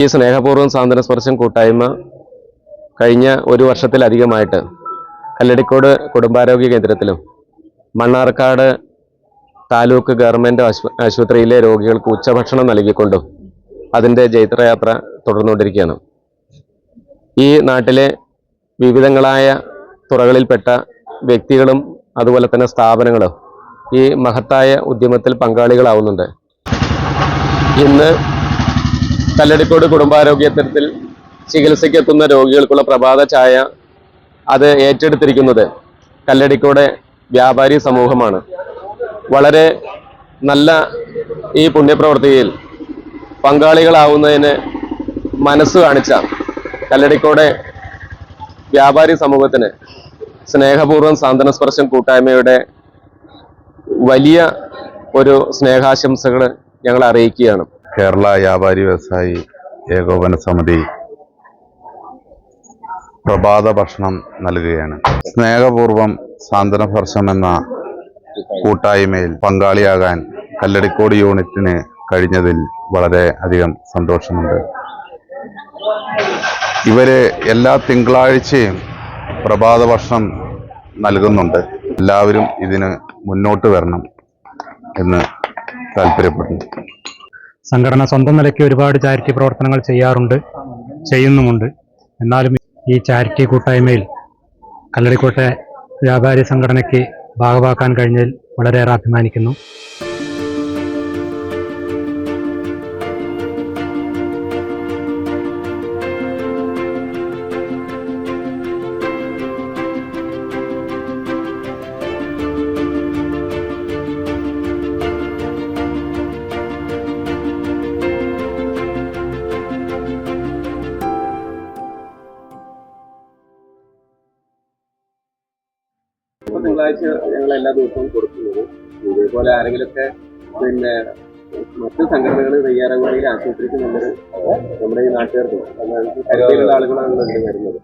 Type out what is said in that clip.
ഈ സ്നേഹപൂർവം സാന്ത്വന സ്പർശം കൂട്ടായ്മ കഴിഞ്ഞ ഒരു വർഷത്തിലധികമായിട്ട് കല്ലടിക്കോട് കുടുംബാരോഗ്യ കേന്ദ്രത്തിലും മണ്ണാർക്കാട് താലൂക്ക് ഗവൺമെന്റ് ആശുപത്രിയിലെ രോഗികൾക്ക് ഉച്ചഭക്ഷണം നൽകിക്കൊണ്ടും അതിന്റെ ജൈത്രയാത്ര തുടർന്നുകൊണ്ടിരിക്കുകയാണ്. ഈ നാട്ടിലെ വിവിധങ്ങളായ തുറകളിൽപ്പെട്ട വ്യക്തികളും അതുപോലെ തന്നെ സ്ഥാപനങ്ങളും ഈ മഹത്തായ ഉദ്യമത്തിൽ പങ്കാളികളാവുന്നുണ്ട്. ഇന്ന് കല്ലടിക്കോട് കുടുംബാരോഗ്യത്തിൽ ചികിത്സയ്ക്കെത്തുന്ന രോഗികൾക്കുള്ള പ്രഭാത ചായ അത് ഏറ്റെടുത്തിരിക്കുന്നത് കല്ലടിക്കോടെ വ്യാപാരി സമൂഹമാണ്. വളരെ നല്ല ഈ പുണ്യപ്രവൃത്തിയിൽ പങ്കാളികളാവുന്നതിന് മനസ്സ് കാണിച്ച കല്ലടിക്കോടെ വ്യാപാരി സമൂഹത്തിന് സ്നേഹപൂർവം സാന്ത്വന സ്പർശം കൂട്ടായ്മയുടെ വലിയ ഒരു സ്നേഹാശംസകൾ ഞങ്ങൾ അറിയിക്കുകയാണ്. കേരള വ്യാപാരി വ്യവസായി ഏകോപന സമിതി പ്രഭാത ഭക്ഷണം നൽകുകയാണ്. സ്നേഹപൂർവം സാന്ത്വന ഭർഷം എന്ന കൂട്ടായ്മയിൽ പങ്കാളിയാകാൻ കല്ലടിക്കോട് യൂണിറ്റിന് കഴിഞ്ഞതിൽ വളരെ അധികം സന്തോഷമുണ്ട്. ഇവർ എല്ലാ തിങ്കളാഴ്ചയും പ്രഭാത ഭക്ഷണം നൽകുന്നുണ്ട്. എല്ലാവരും ഇതിന് മുന്നോട്ട് വരണം എന്ന് താല്പര്യപ്പെടുന്നു. സംഘടന സ്വന്തം നിലയ്ക്ക് ഒരുപാട് ചാരിറ്റി പ്രവർത്തനങ്ങൾ ചെയ്യാറുണ്ട് ചെയ്യുന്നുമുണ്ട്. എന്നാലും ഈ ചാരിറ്റി കൂട്ടായ്മയിൽ കല്ലടിക്കോട്ടെ വ്യാപാരി സംഘടനയ്ക്ക് ഭാഗമാക്കാൻ കഴിഞ്ഞതിൽ വളരെയേറെ അഭിമാനിക്കുന്നു. തിങ്കളാഴ്ച ഞങ്ങൾ എല്ലാ ദിവസവും കൊടുക്കുന്നത്. ഇതേപോലെ ആരെങ്കിലുമൊക്കെ പിന്നെ മറ്റു സംഘടനകൾ തയ്യാറാകുകയാണെങ്കിൽ ആശുപത്രിക്ക് നമ്മൾ നമ്മുടെ ഈ നാട്ടുകാർക്ക് ആളുകളാണല്ലോ ആളുകളാണ് ഇതിൽ വരുന്നത്.